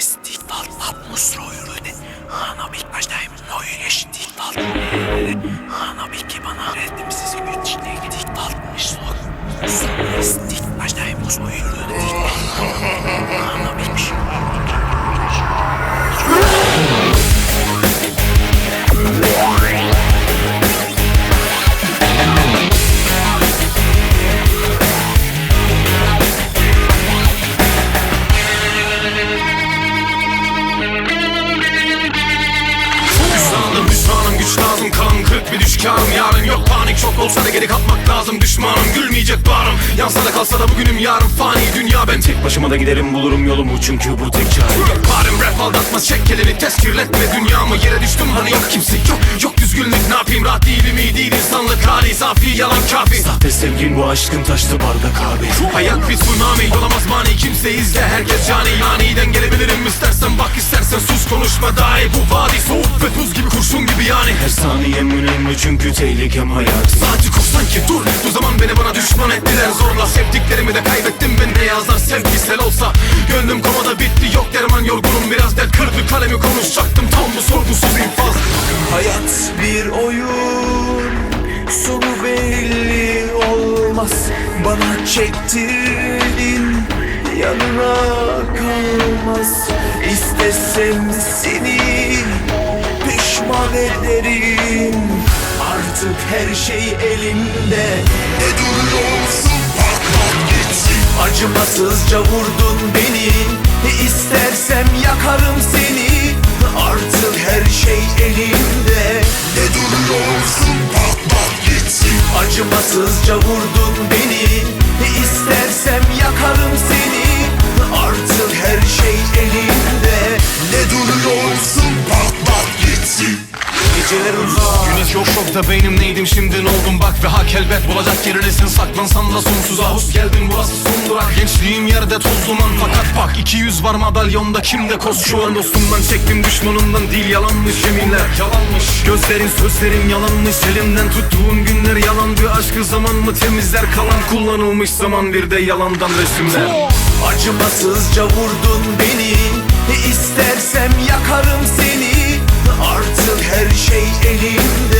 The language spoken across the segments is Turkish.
Stiklal atmosferoyurune Hanabikmaştayım noyreşti Dal Hanabiki bana Reddimsiz güçle Stiklal Misok Stikmaştayım noyurune Hanabikmiş 1000 kommen. Kırık bir düşkanım Yarın yok. Panik çok olsa da geri kalkmak lazım. Düşmanım gülmeyecek bağrım Yansa da kalsa da bugünüm yarın fani Dünya. Ben tek başıma da giderim bulurum yolumu. Çünkü bu tek çare. Parim rap aldatmaz çek kelini Tezkirletme dünyamı Yere düştüm hani yok kimse yok Yok düzgünlük. Ne yapayım rahat değilim iyi değil. İnsanlık hali Safi yalan kafi. Sahte sevgin bu aşkın taştı bardak abi Hayat bir tsunami olamaz mani. Kimse izle herkes cani. Aniden gelebilirim istersen bak istersen. Sus konuşma dahi Bu vadi soğuk ve buz gibi kurşun gibi yani. Her saniyem önemli çünkü tehlikem hayat. Saati korsan ki dur. Bu zaman beni bana düşman ettiler. Zorla Sevdiklerimi de kaybettim ben. Ne yazar sevgisel olsa Gönlüm komada bitti. Yok derman yorgunum Biraz dert kırdı kalemi konuşacaktım. Tam bu sorgusuz infaz. Hayat bir oyun. Sonu belli olmaz. Bana çektirdin Yanına kalmaz. İstesem seni Pişman ederim Artık her şey elimde Ne duruyorsun? Patlat gitsin Acımasızca vurdun beni. İstersem yakarım seni. Artık her şey elimde Ne duruyorsun? Patlat gitsin Acımasızca vurdun beni. İstersem yakarım seni. Artık her Şokta beynim neydim? Şimdi ne oldum? Bak ve hak elbet bulacak. Yerinesin saklansan da sonsuza Hus geldin burası son durak. Gençliğim yerde toz duman. Fakat bak 200 var madalyonda. Kimde koz? Şu an dostumdan çektim düşmanımdan. Değil yalanmış yeminler Yalanmış. Gözlerin sözlerin yalanmış. Elimden tuttuğun günler yalandı. Aşkı zaman mı temizler? Kalan kullanılmış zaman bir de yalandan resimler. Acımasızca vurdun beni. İstersem yakarım seni. Artık her şey elimde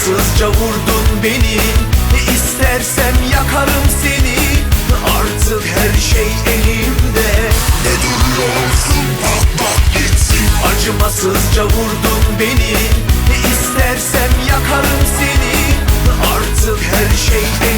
Haksızca vurdun beni İstersem yakarım seni. Artık her şey elimde. Ne duruyorsun? Patlat gitsin. Acımasızca vurdun beni İstersem yakarım seni. Artık her şey elimde